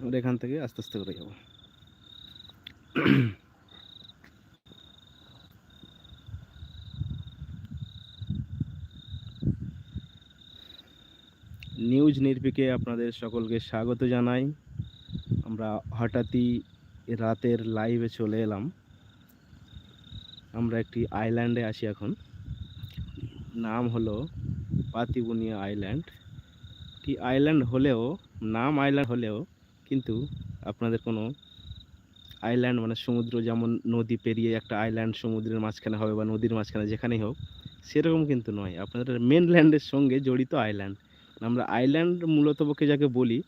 আমরা এখান থেকে আস্তে আস্তে করে যাব। নিউজ নির্বিকে আপনাদের সকলকে স্বাগত জানাই। আমরা হঠাৎই রাতের লাইভে চলে এলাম। আমরা একটি আইল্যান্ডে আছি এখন। নাম হলো পাতিবুনিয়া আইল্যান্ড কি আইল্যান্ড হলেও, নাম আইল্যান্ড হলেও কিন্তু আপনাদের কোনো আইল্যান্ড মানে সমুদ্র যেমন নদী পেরিয়ে একটা আইল্যান্ড সমুদ্রের মাঝখানে হবে বা নদীর মাঝখানে যেখানেই হোক, সেরকম কিন্তু নয়। আপনাদের মেনল্যান্ডের সঙ্গে জড়িত আইল্যান্ড আমরা আইল্যান্ড মূলত পক্ষে যাকে বলি,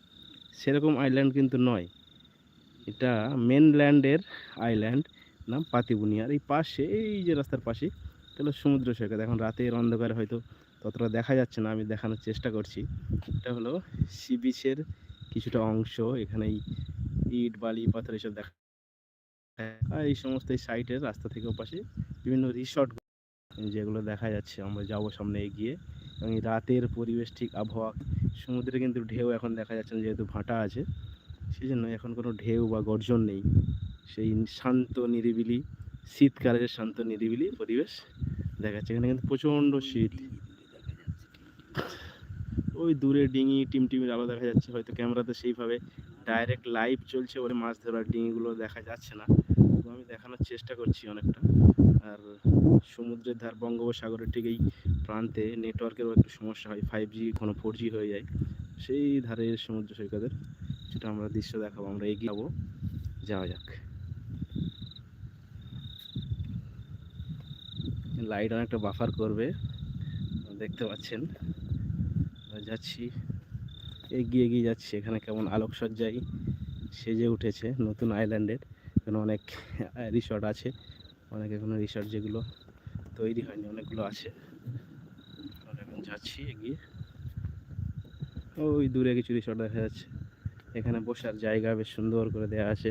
সেরকম আইল্যান্ড কিন্তু নয়। এটা মেনল্যান্ডের আইল্যান্ড নাম পাতিবুনিয়া। পাতিবুনিয়ার এই পাশে, এই যে রাস্তার পাশে, এটা হলো সমুদ্র সৈকত। এখন রাতের অন্ধকারে হয়তো ততটা দেখা যাচ্ছে না, আমি দেখানোর চেষ্টা করছি। এটা হলো সি বিচের কিছুটা অংশ এখানে এই ইট, বালি, পাথর এসব দেখা আর এই সমস্ত এই সাইটের রাস্তা থেকে ওপাশে বিভিন্ন রিসর্ট যেগুলো দেখা যাচ্ছে। আমরা যাব সামনে এগিয়ে এবং রাতের পরিবেশ ঠিক আবহাওয়া। সমুদ্রে কিন্তু ঢেউ এখন দেখা যাচ্ছে না যেহেতু ভাটা আছে। সেই জন্য এখন কোনো ঢেউ বা গর্জন নেই। সেই শান্ত, নিরিবিলি, শীতকালের শান্ত, নিরিবিলি পরিবেশ দেখা যাচ্ছে। এখানে কিন্তু প্রচণ্ড শীত। ওই দূরে ডিঙি টিমটিমির আলো দেখা যাচ্ছে, হয়তো ক্যামেরাতে সেইভাবে ডাইরেক্ট লাইভ চলছে বলে মাছ ধরার ডিঙিগুলো দেখা যাচ্ছে না। তো আমি দেখানোর চেষ্টা করছি অনেকটা। আর সমুদ্রের ধার বঙ্গোপসাগরের ঠিক এই প্রান্তে নেটওয়ার্কেরও একটু সমস্যা হয় ফাইভ জি কোনো ফোর জি হয়ে যায়, সেই ধারের সমুদ্র সৈকতের সেটা আমরা দৃশ্য দেখাবো, আমরা এগিয়ে যাব, যাওয়া যাক। লাইট অনেকটা বাফার করবে, দেখতে পাচ্ছেন। যাচ্ছি। এগিয়ে এগিয়ে যাচ্ছি। এখানে কেমন আলোকসজ্জায় সেজে উঠেছে নতুন আইল্যান্ডের। এখানে অনেক রিসর্ট আছে। অনেক এখানে রিসর্ট যেগুলো তৈরি হয়নি, অনেকগুলো আছে। এখন যাচ্ছি এগিয়ে। ওই দূরে কিছু রিসর্ট দেখা যাচ্ছে। এখানে বসার জায়গা বেশ সুন্দর করে দেওয়া আছে।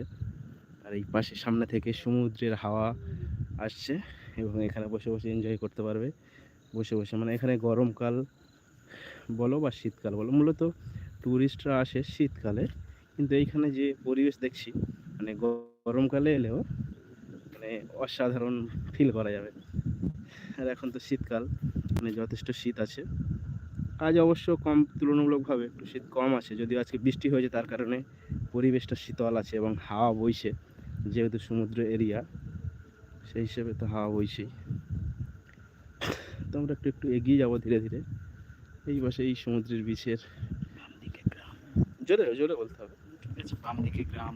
আর এই পাশে সামনে থেকে সমুদ্রের হাওয়া আসছে এবং এখানে বসে বসে এনজয় করতে পারবে। বসে বসে মানে এখানে গরমকাল বলো বা শীতকাল বলো, মূলত ট্যুরিস্টরা আসে শীতকালে। কিন্তু এইখানে যে পরিবেশ দেখছি মানে গরমকালে এলেও মানে অসাধারণ ফিল করা যাবে। আর এখন তো শীতকাল মানে যথেষ্ট শীত আছে। আজ অবশ্য কম, তুলনামূলকভাবে একটু শীত কম আছে, যদিও আজকে বৃষ্টি হয়েছে, তার কারণে পরিবেশটা শীতল আছে এবং হাওয়া বইছে, যেহেতু সমুদ্র এরিয়া, সেই হিসেবে তো হাওয়া বইছেই। তো আমরা একটু একটু এগিয়ে যাব ধীরে ধীরে। এই পাশে এই সমুদ্রের বিচের বাম দিকে গ্রাম। জোরে জোরে বলতে হবে। বাম দিকে গ্রাম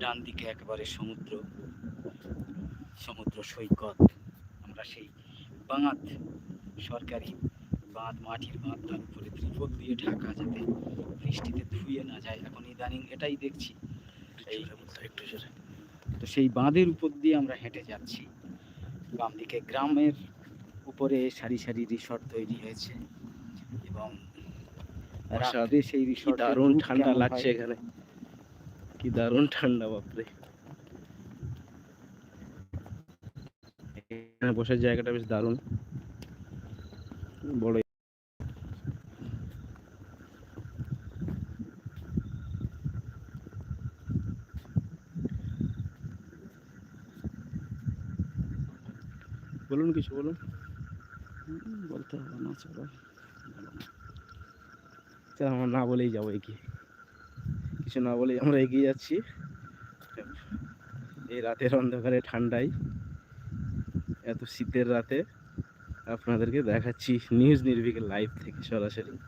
ডান দিকে একেবারে সমুদ্র সমুদ্র সৈকত। আমরা সেই বাঁধ সরকারি বাঁধ মাটির বাঁধ তার উপরে ত্রিপল দিয়ে ঢাকা যাতে বৃষ্টিতে ধুয়ে না যায়। এখন ইদানিং এটাই দেখছি। এই একটু জোরে। তো সেই বাঁধের উপর দিয়ে আমরা হেঁটে যাচ্ছি। বাম দিকে গ্রামের উপরে সারি সারি রিসর্ট তৈরি হয়েছে এবং। রাত্রে সেই রিসর্ট দারুণ ঠান্ডা লাগছে এখানে। কি দারুণ ঠান্ডা বাপরে। এখানে বসার জায়গাটা বেশ দারুণ। বড় বলুন কিছু বলুন। বলতে হবে না চলো। চল আমরা না বলেই যাব এগিয়ে। কিছু না বলেই আমরা এগিয়ে যাচ্ছি। এই রাতের অন্ধকারে ঠান্ডায়। এত শীতের রাতে আপনাদেরকে দেখাচ্ছি নিউজ নির্বিকের লাইভ থেকে সরাসরি।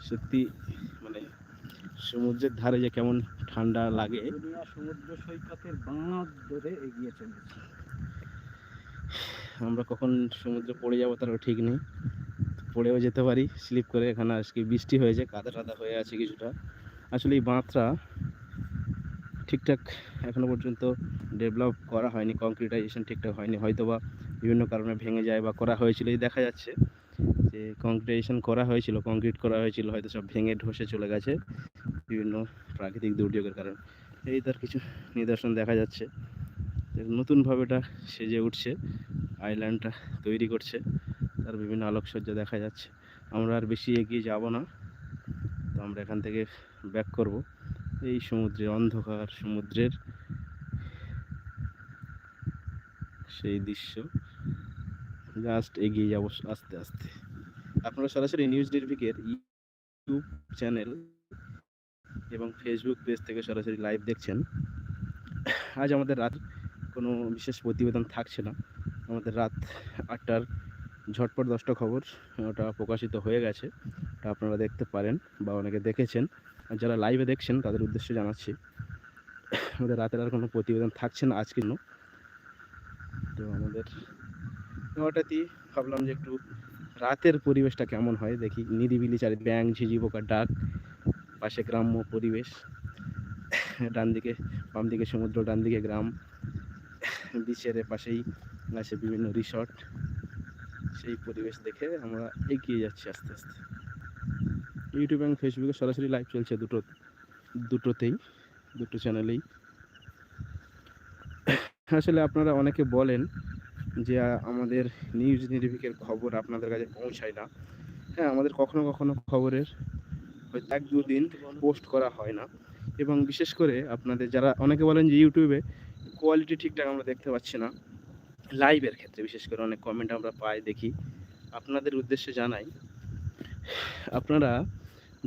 সত্যি মানে সমুদ্রের ধারে যে কেমন ঠান্ডা লাগে। সমুদ্র সৈকতের বাঁধ ধরে এগিয়ে চলেছে। আমরা কখন সমুদ্রে পড়ে যাব তারও ঠিক নেই। পড়েও যেতে পারি স্লিপ করে এখানে আজকে বৃষ্টি হয়েছে, কাদা টাদা হয়ে আছে কিছুটা। আসলে এই বাঁধটা ঠিকঠাক এখনও পর্যন্ত ডেভেলপ করা হয়নি কংক্রিটাইজেশন ঠিকঠাক হয়নি। হয়তো বা বিভিন্ন কারণে ভেঙে যায় বা করা হয়েছিল, এই দেখা যাচ্ছে যে কংক্রিটাইজেশন করা হয়েছিল কংক্রিট করা হয়েছিল, হয়তো সব ভেঙে ধসে চলে গেছে বিভিন্ন প্রাকৃতিক দুর্যোগের কারণে। এই তার কিছু নিদর্শন দেখা যাচ্ছে। নতুনভাবে এটা সেজে উঠছে। আইল্যান্ডটা তৈরি করছে। তার বিভিন্ন আলোকসজ্জা দেখা যাচ্ছে। আমরা আর বেশি এগিয়ে যাব না। তো আমরা এখান থেকে ব্যাক করব। এই সমুদ্রে, অন্ধকার সমুদ্রের সেই দৃশ্য। জাস্ট এগিয়ে যাব আস্তে আস্তে। আপনারা সরাসরি নিউজ নির্ভিকের ইউটিউব চ্যানেল এবং ফেসবুক পেজ থেকে সরাসরি লাইভ দেখছেন। আজ আমাদের রাত কোনো বিশেষ প্রতিবেদন থাকছে না। আমাদের রাত আটটার ঝটপট দশটা খবর, ওটা প্রকাশিত হয়ে গেছে। ওটা আপনারা দেখতে পারেন বা অনেকে দেখেছেন। আর যারা লাইভে দেখছেন, তাদের উদ্দেশ্যে জানাচ্ছি, আমাদের রাতের আর কোনো প্রতিবেদন থাকছে না আজকে তো আমাদের হঠাৎই ভাবলাম যে একটু রাতের পরিবেশটা কেমন হয়, দেখি নিরিবিলি চারি ব্যাং ঝিঝি পোকার ডাক, পাশে গ্রাম্য পরিবেশ ডান দিকে বাম দিকে সমুদ্র ডান দিকে গ্রাম, বিচের পাশেই আছে বিভিন্ন রিসর্ট সেই পরিবেশ দেখে আমরা এগিয়ে যাচ্ছি আস্তে আস্তে। ইউটিউব এবং ফেসবুকে সরাসরি লাইভ চলছে দুটো, দুটোতেই, দুটো চ্যানেলেই আসলে আপনারা অনেকে বলেন যে, আমাদের নিউজ নির্ভিকের খবর আপনাদের কাছে পৌঁছায় না। হ্যাঁ আমাদের কখনো কখনো খবরের হয়তো এক দুদিন পোস্ট করা হয় না। এবং বিশেষ করে আপনাদের যারা, অনেকে বলেন যে ইউটিউবে কোয়ালিটি ঠিকঠাক আমরা দেখতে পাচ্ছি না। লাইভের ক্ষেত্রে, বিশেষ করে অনেক কমেন্ট আমরা পাই, দেখি। আপনাদের উদ্দেশ্যে জানাই, আপনারা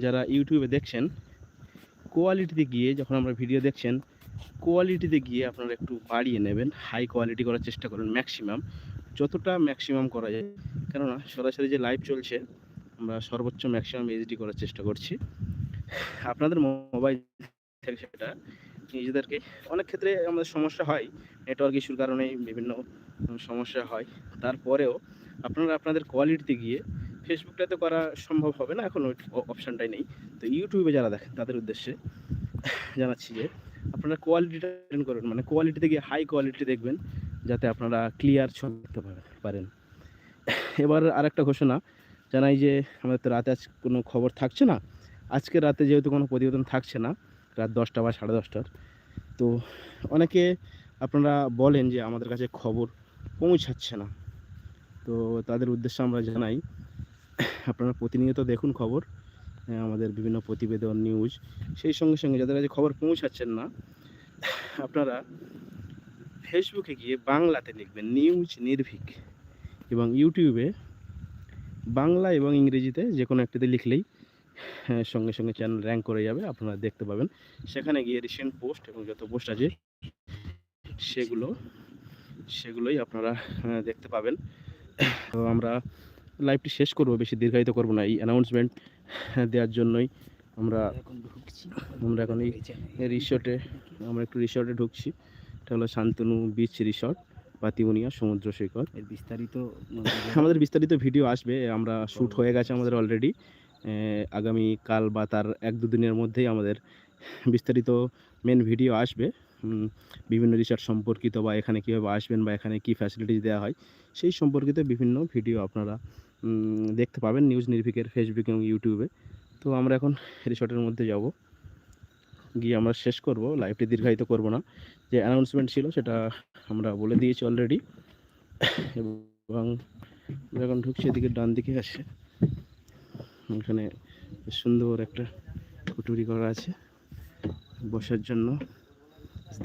যারা ইউটিউবে দেখছেন কোয়ালিটিতে গিয়ে যখন আমরা ভিডিও দেখছেন কোয়ালিটিতে গিয়ে আপনারা একটু বাড়িয়ে নেবেন হাই কোয়ালিটি করার চেষ্টা করুন ম্যাক্সিমাম যতটা ম্যাক্সিমাম করা যায়, কেননা সরাসরি যে লাইভ চলছে, আমরা সর্বোচ্চ ম্যাক্সিমাম এইচডি করার চেষ্টা করছি। আপনাদের মোবাইল থেকে সেটা নিজেদেরকে অনেক ক্ষেত্রে আমাদের সমস্যা হয় নেটওয়ার্ক ইস্যুর কারণে বিভিন্ন সমস্যা হয়। তারপরেও আপনারা আপনাদের কোয়ালিটিতে গিয়ে ফেসবুকটাতে করা সম্ভব হবে না, এখন অপশানটাই নেই। তো ইউটিউবে যারা দেখেন, তাদের উদ্দেশ্যে জানাচ্ছি যে আপনারা কোয়ালিটিটা করবেন মানে কোয়ালিটিতে গিয়ে হাই কোয়ালিটি দেখবেন, যাতে আপনারা ক্লিয়ার ছবি দেখতে পারেন। এবার আরেকটা ঘোষণা জানাই যে, আমাদের তো রাতে আজ কোনো খবর থাকছে না। আজকে রাতে যেহেতু কোনো প্রতিবেদন থাকছে না রাত দশটা বা সাড়ে দশটার। তো অনেকে আপনারা বলেন যে আমাদের কাছে খবর পৌঁছাচ্ছে না। তো তাদের উদ্দেশ্যে আমরা জানাই আপনারা প্রতিনিয়ত দেখুন খবর আহ, আমাদের বিভিন্ন প্রতিবেদন নিউজ সেই সঙ্গে সঙ্গে যাদের কাছে খবর পৌঁছাচ্ছেন না আপনারা ফেসবুকে গিয়ে বাংলাতে লিখবেন নিউজ নির্ভীক এবং ইউটিউবে বাংলা এবং ইংরেজিতে যে কোনো একটিতে লিখলেই হ্যাঁ, সঙ্গে সঙ্গে চ্যানেল র্যাঙ্ক করে যাবে আপনারা দেখতে পাবেন। সেখানে গিয়ে রিসেন্ট পোস্ট এবং যত পোস্ট আছে সেগুলো সেগুলোই আপনারা দেখতে পাবেন। তো আমরা লাইভটি শেষ করব বেশি দীর্ঘায়িত করব না। এই অ্যানাউন্সমেন্ট দেওয়ার জন্যই আমরা ঢুকছি আমরা এখন এই রিসর্টে আমরা একটু রিসর্টে ঢুকছি। এটা হলো শান্তনু বিচ রিসর্ট পাতিবুনিয়া সমুদ্র সৈকত। এর বিস্তারিত আমাদের বিস্তারিত ভিডিও আসবে আমরা শ্যুট হয়ে গেছে আমাদের অলরেডি আগামী কাল বা তার এক দুদিনের মধ্যেই আমাদের বিস্তারিত মেন ভিডিও আসবে। বিভিন্ন রিসার্চ সম্পর্কিত বা এখানে কীভাবে আসবেন বা এখানে কী ফ্যাসিলিটিস দেওয়া হয়, সেই সম্পর্কিত বিভিন্ন ভিডিও আপনারা দেখতে পাবেন নিউজ নির্ভিকের ফেসবুক এবং ইউটিউবে তো আমরা এখন রিসর্টের মধ্যে যাব। গিয়ে আমরা শেষ করব লাইভটি দীর্ঘায়িত করব না। যে অ্যানাউন্সমেন্ট ছিল সেটা আমরা বলে দিয়েছি অলরেডি এবং, এখন ঢুকছি এদিকে ডান দিকে আছে এখানে সুন্দর একটা কুটুরি করা আছে। বসার জন্য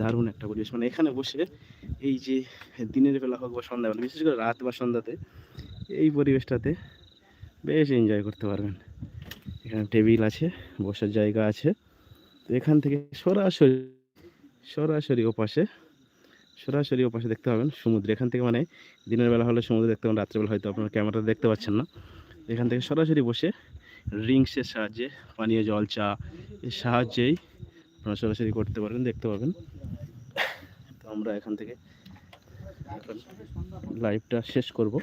দারুণ একটা পরিবেশ। মানে এখানে বসে এই যে দিনের বেলা হোক বা সন্ধ্যাবেলা বিশেষ করে রাত বা সন্ধ্যাতে এই পরিবেশটাতে বেশ এনজয় করতে পারবেন। এখানে টেবিল আছে, বসার জায়গা আছে। তো এখান থেকে সরাসরি সরাসরি ওপাশে সরাসরি ওপাশে দেখতে পাবেন সমুদ্র। এখান থেকে মানে দিনের বেলা হলে সমুদ্র দেখতে পাবেন, রাত্রেবেলা হয়তো আপনার ক্যামেরা দেখতে পাচ্ছেন না। এখান থেকে সরাসরি বসে রিংসের সাহায্যে পানীয় জল, চা এর সাহায্যেই আপনারা সরাসরি করতে পারবেন, দেখতে পাবেন তো আমরা এখান থেকে এখন লাইভটা শেষ করব।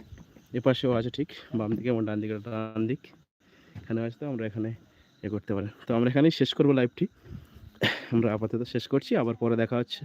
এপাশেও আছে ঠিক বাম দিকে এবং ডান দিকে ডান দিক এখানে আছে তো, আমরা এখানে এ করতে পারেন। তো আমরা এখানেই শেষ করব লাইভটি আমরা আপাতত শেষ করছি, আবার পরে দেখা হচ্ছে।